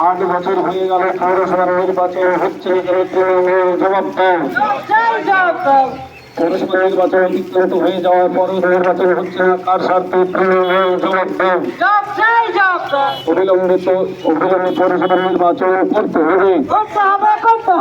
আট বছর হয়ে গেল পৌরসভার নির্বাচন হচ্ছে তৃণমূল জবাব দাও পৌরসভা নির্বাচন অতিক্রান্ত হয়ে যাওয়ার পরও নির্বাচন হচ্ছে না কার স্বার্থে তৃণমূল জবাব দাও অবিলম্বে তো অবিলম্বে পৌরসভার নির্বাচন করতে হবে।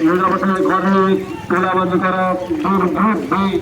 দিই ইন্দ্রাবাসনের ঘরে তোলাবাজি করা দূর দূর